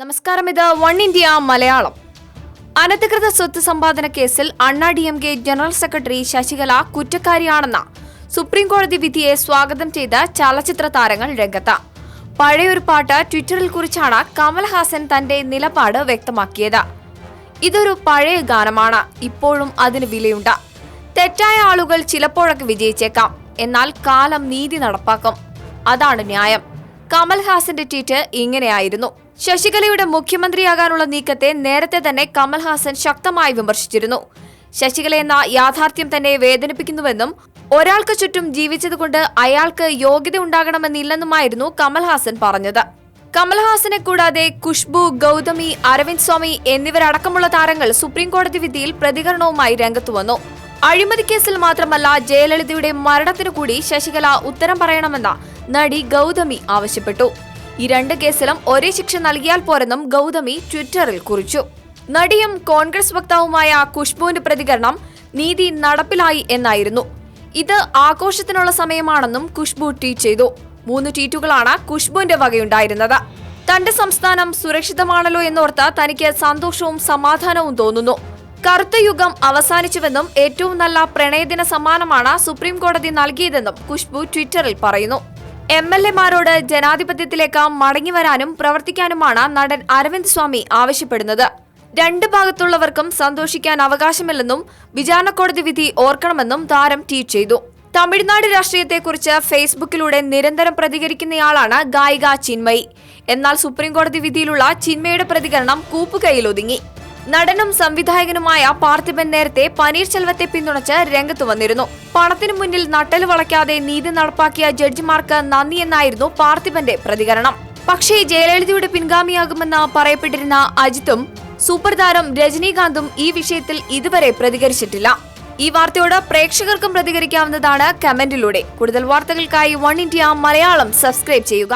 നമസ്കാരം. ഇത് one India Malayalam. അനധികൃത സ്വത്ത് സമ്പാദന കേസിൽ Anna D M K general secretary Sasikala കുറ്റക്കാരിയാണെന്ന സുപ്രീംകോടതി വിധിയെ സ്വാഗതം ചെയ്ത ചലച്ചിത്ര താരങ്ങൾ രംഗത്ത്. പഴയൊരു പാട്ട് ട്വിറ്ററിൽ കുറിച്ചാണ് കമൽഹാസൻ തന്റെ നിലപാട് വ്യക്തമാക്കിയത്. ഇതൊരു പഴയ ഗാനമാണ്. ഇപ്പോഴും അതിന് വിലയുണ്ട്. തെറ്റായ ആളുകൾ ചിലപ്പോഴൊക്കെ വിജയിച്ചേക്കാം. എന്നാൽ കാലം നീതി നടപ്പാക്കും. അതാണ് ന്യായം. കമൽഹാസന്റെ ട്വീറ്റ് ഇങ്ങനെയായിരുന്നു. ശശികലയുടെ മുഖ്യമന്ത്രിയാകാനുള്ള നീക്കത്തെ നേരത്തെ തന്നെ കമൽഹാസൻ ശക്തമായി വിമർശിച്ചിരുന്നു. ശശികല എന്ന യാഥാർത്ഥ്യം തന്നെ വേദനിപ്പിക്കുന്നുവെന്നും ഒരാൾക്ക് ചുറ്റും ജീവിച്ചതുകൊണ്ട് അയാൾക്ക് യോഗ്യത ഉണ്ടാകണമെന്നില്ലെന്നുമായിരുന്നു കമൽഹാസൻ പറഞ്ഞത്. കമൽഹാസനെ കൂടാതെ ഖുഷ്ബു ഗൗതമി അരവിന്ദ് സ്വാമി എന്നിവരടക്കമുള്ള താരങ്ങൾ സുപ്രീംകോടതി വിധിയിൽ പ്രതികരണവുമായി രംഗത്തു വന്നു. അഴിമതി കേസിൽ മാത്രമല്ല ജയലളിതയുടെ മരണത്തിനു കൂടി ശശികല ഉത്തരം പറയണമെന്ന നടി ഗൗതമി ആവശ്യപ്പെട്ടു. ഈ രണ്ട് കേസിലും ഒരേ ശിക്ഷ നൽകിയാൽ പോരെന്നും ഗൗതമി ട്വിറ്ററിൽ കുറിച്ചു. നടിയും കോൺഗ്രസ് വക്താവുമായ ഖുഷ്ബുവിന്റെ പ്രതികരണം നീതി നടപ്പിലായി എന്നായിരുന്നു. ഇത് ആഘോഷത്തിനുള്ള സമയമാണെന്നും ഖുഷ്ബു ട്വീറ്റ് ചെയ്തു. മൂന്ന് ട്വീറ്റുകളാണ് ഖുഷ്ബുവിന്റെ വകയുണ്ടായിരുന്നത്. തന്റെ സംസ്ഥാനം സുരക്ഷിതമാണല്ലോ എന്നോർത്ത് തനിക്ക് സന്തോഷവും സമാധാനവും തോന്നുന്നു. കറുത്ത യുഗം അവസാനിച്ചുവെന്നും ഏറ്റവും നല്ല പ്രണയദിന സമ്മാനമാണ് സുപ്രീം കോടതി നൽകിയതെന്നും ഖുഷ്ബു ട്വിറ്ററിൽ പറയുന്നു. എം എൽ എമാരോട് ജനാധിപത്യത്തിലേക്ക് മടങ്ങിവരാനും പ്രവർത്തിക്കാനുമാണ് നടൻ അരവിന്ദ് സ്വാമി ആവശ്യപ്പെടുന്നത്. രണ്ട് ഭാഗത്തുള്ളവർക്കും സന്തോഷിക്കാൻ അവകാശമില്ലെന്നും വിചാരണ കോടതി വിധി ഓർക്കണമെന്നും താരം ട്വീറ്റ് ചെയ്തു. തമിഴ്നാട് രാഷ്ട്രീയത്തെക്കുറിച്ച് ഫേസ്ബുക്കിലൂടെ നിരന്തരം പ്രതികരിക്കുന്നയാളാണ് ഗായിക ചിന്മയി. എന്നാൽ സുപ്രീംകോടതി വിധിയിലുള്ള ചിന്മയുടെ പ്രതികരണം കൂപ്പുകൈയിലൊതുങ്ങി നടനും സംവിധായകനുമായ പാർത്ഥിപൻ നേരത്തെ പനീർശെൽവത്തെ പിന്തുണച്ച് രംഗത്തു വന്നിരുന്നു. പണത്തിനു മുന്നിൽ നട്ടൽ വളയ്ക്കാതെ നീതി നടപ്പാക്കിയ ജഡ്ജിമാർക്ക് നന്ദിയെന്നായിരുന്നു പാർത്ഥിപന്റെ പ്രതികരണം. പക്ഷേ ജയലളിതയുടെ പിൻഗാമിയാകുമെന്ന് പറയപ്പെട്ടിരുന്ന അജിത്തും സൂപ്പർ താരം രജനീകാന്തും ഈ വിഷയത്തിൽ ഇതുവരെ പ്രതികരിച്ചിട്ടില്ല. ഈ വാർത്തയോട് പ്രേക്ഷകർക്കും പ്രതികരിക്കാവുന്നതാണ് കമന്റിലൂടെ. കൂടുതൽ വാർത്തകൾക്കായി വൺ ഇന്ത്യ മലയാളം സബ്സ്ക്രൈബ് ചെയ്യുക.